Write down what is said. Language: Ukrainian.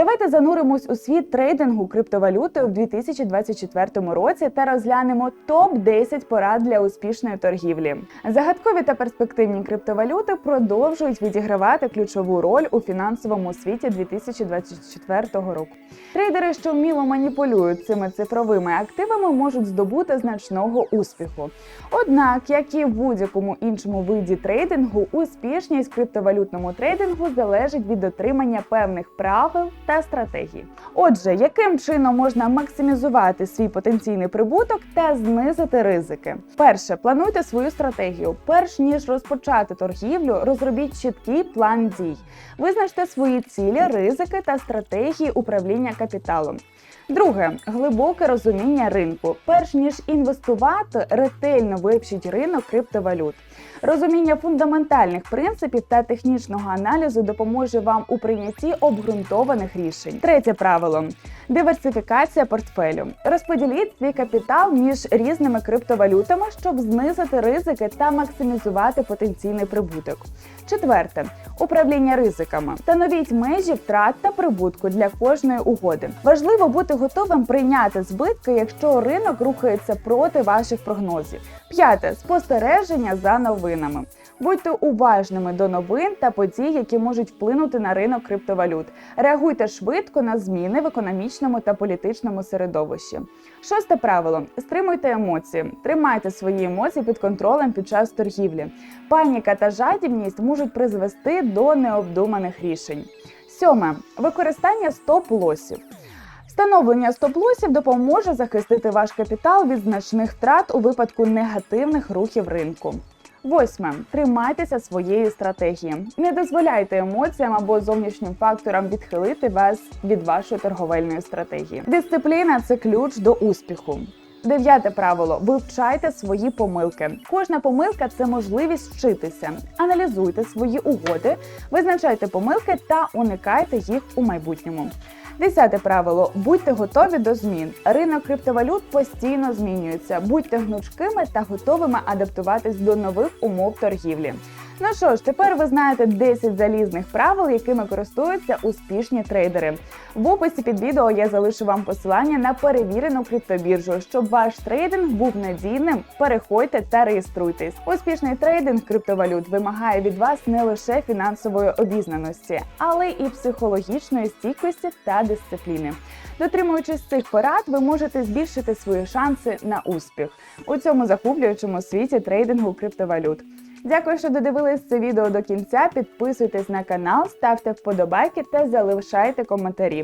Давайте зануримось у світ трейдингу криптовалюти у 2024 році та розглянемо топ 10 порад для успішної торгівлі. Загадкові та перспективні криптовалюти продовжують відігравати ключову роль у фінансовому світі 2024 року. Трейдери, що вміло маніпулюють цими цифровими активами, можуть здобути значного успіху. Однак, як і в будь-якому іншому виді трейдингу, успішність криптовалютному трейдингу залежить від дотримання певних правил та стратегій. Отже, яким чином можна максимізувати свій потенційний прибуток та знизити ризики? Перше, плануйте свою стратегію. Перш ніж розпочати торгівлю, розробіть чіткий план дій. Визначте свої цілі, ризики та стратегії управління капіталом. Друге глибоке розуміння ринку. Перш ніж інвестувати, ретельно вивчіть ринок криптовалют. Розуміння фундаментальних принципів та технічного аналізу допоможе вам у прийнятті обґрунтованих рішень. Третє правило диверсифікація портфелю. Розподіліть свій капітал між різними криптовалютами, щоб знизити ризики та максимізувати потенційний прибуток. Четверте управління ризиками. Встановіть межі втрат та прибутку для кожної угоди. Важливо бути готовим прийняти збитки, якщо ринок рухається проти ваших прогнозів. П'яте спостереження за новинами. Будьте уважними до новин та подій, які можуть вплинути на ринок криптовалют. Реагуйте швидко на зміни в економічному та політичному середовищі. Шосте правило: стримуйте емоції. Тримайте свої емоції під контролем під час торгівлі. Паніка та жадібність можуть призвести до необдуманих рішень. Сьоме використання стоп-лосів. Встановлення стоп-лосів допоможе захистити ваш капітал від значних втрат у випадку негативних рухів ринку. Восьме. Тримайтеся своєї стратегії. Не дозволяйте емоціям або зовнішнім факторам відхилити вас від вашої торговельної стратегії. Дисципліна це ключ до успіху. Дев'яте правило: вивчайте свої помилки. Кожна помилка це можливість вчитися. Аналізуйте свої угоди, визначайте помилки та уникайте їх у майбутньому. Десяте правило: будьте готові до змін. Ринок криптовалют постійно змінюється. Будьте гнучкими та готовими адаптуватись до нових умов торгівлі. Ну що ж, тепер ви знаєте 10 залізних правил, якими користуються успішні трейдери. В описі під відео я залишу вам посилання на перевірену криптобіржу. Щоб ваш трейдинг був надійним, переходьте та реєструйтесь. Успішний трейдинг криптовалют вимагає від вас не лише фінансової обізнаності, але і психологічної стійкості та дисципліни. Дотримуючись цих порад, ви можете збільшити свої шанси на успіх у цьому захоплюючому світі трейдингу криптовалют. Дякую, що додивились це відео до кінця. Підписуйтесь на канал, ставте вподобайки та залишайте коментарі.